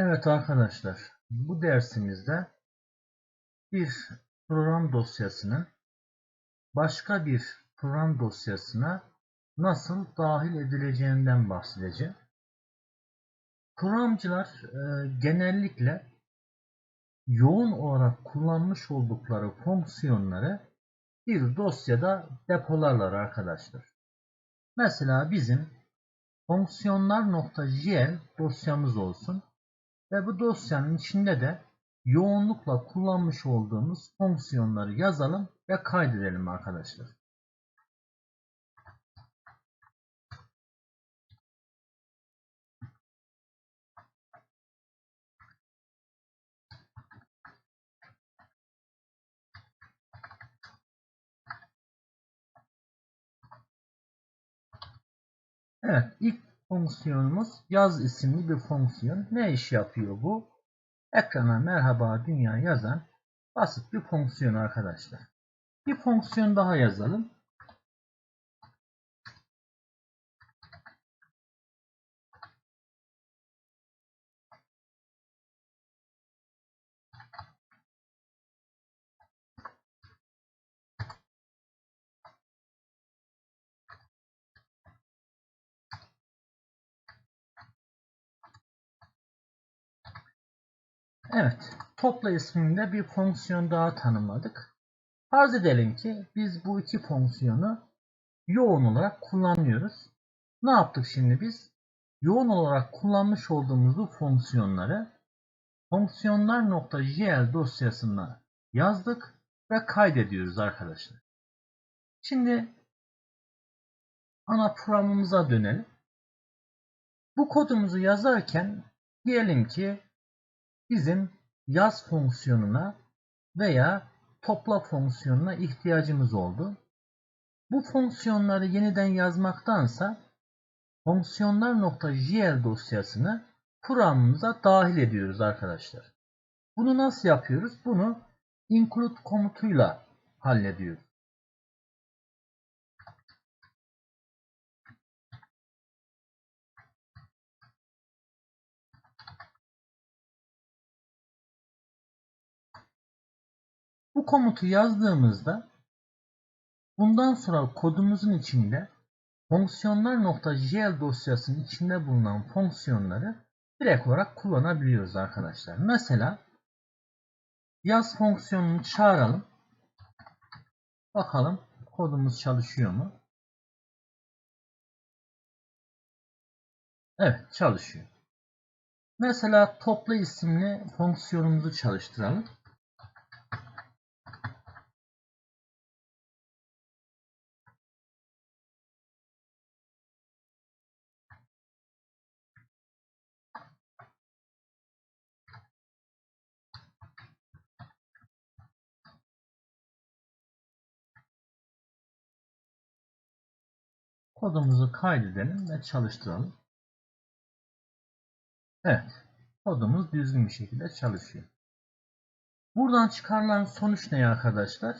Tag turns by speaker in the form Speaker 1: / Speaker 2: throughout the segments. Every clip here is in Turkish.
Speaker 1: Evet arkadaşlar, bu dersimizde bir program dosyasının başka bir program dosyasına nasıl dahil edileceğinden bahsedeceğim. Programcılar e, genellikle yoğun olarak kullanmış oldukları fonksiyonları bir dosyada depolarlar arkadaşlar. Mesela bizim fonksiyonlar.jl dosyamız olsun. Ve bu dosyanın içinde de yoğunlukla kullanmış olduğumuz fonksiyonları yazalım ve kaydedelim arkadaşlar. Evet, ilk fonksiyonumuz yaz isimli bir fonksiyon. Ne iş yapıyor bu? Ekrana merhaba dünya yazan basit bir fonksiyon arkadaşlar. Bir fonksiyon daha yazalım. Evet, topla isminde bir fonksiyon daha tanımladık. Farz edelim ki biz bu iki fonksiyonu yoğun olarak kullanıyoruz. Ne yaptık şimdi biz? Yoğun olarak kullanmış olduğumuz bu fonksiyonları fonksiyonlar.jl dosyasına yazdık ve kaydediyoruz arkadaşlar. Şimdi ana programımıza dönelim. Bu kodumuzu yazarken diyelim ki bizim yaz fonksiyonuna veya topla fonksiyonuna ihtiyacımız oldu. Bu fonksiyonları yeniden yazmaktansa fonksiyonlar.jl dosyasını programımıza dahil ediyoruz arkadaşlar. Bunu nasıl yapıyoruz? Bunu include komutuyla hallediyoruz. Bu komutu yazdığımızda bundan sonra kodumuzun içinde fonksiyonlar.jl dosyasının içinde bulunan fonksiyonları direkt olarak kullanabiliyoruz arkadaşlar. Mesela yaz fonksiyonunu çağıralım. Bakalım kodumuz çalışıyor mu? Evet çalışıyor. Mesela topla isimli fonksiyonumuzu çalıştıralım. Kodumuzu kaydedelim ve çalıştıralım. Evet. Kodumuz düzgün bir şekilde çalışıyor. Buradan çıkarılan sonuç ne arkadaşlar?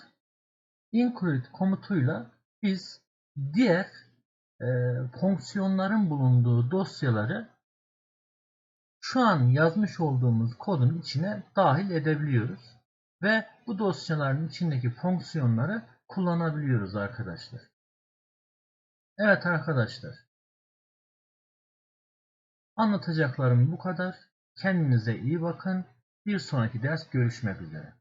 Speaker 1: Include komutuyla biz diğer e, fonksiyonların bulunduğu dosyaları şu an yazmış olduğumuz kodun içine dahil edebiliyoruz. Ve bu dosyaların içindeki fonksiyonları kullanabiliyoruz arkadaşlar. Evet arkadaşlar. Anlatacaklarım bu kadar. Kendinize iyi bakın. Bir sonraki ders görüşmek üzere.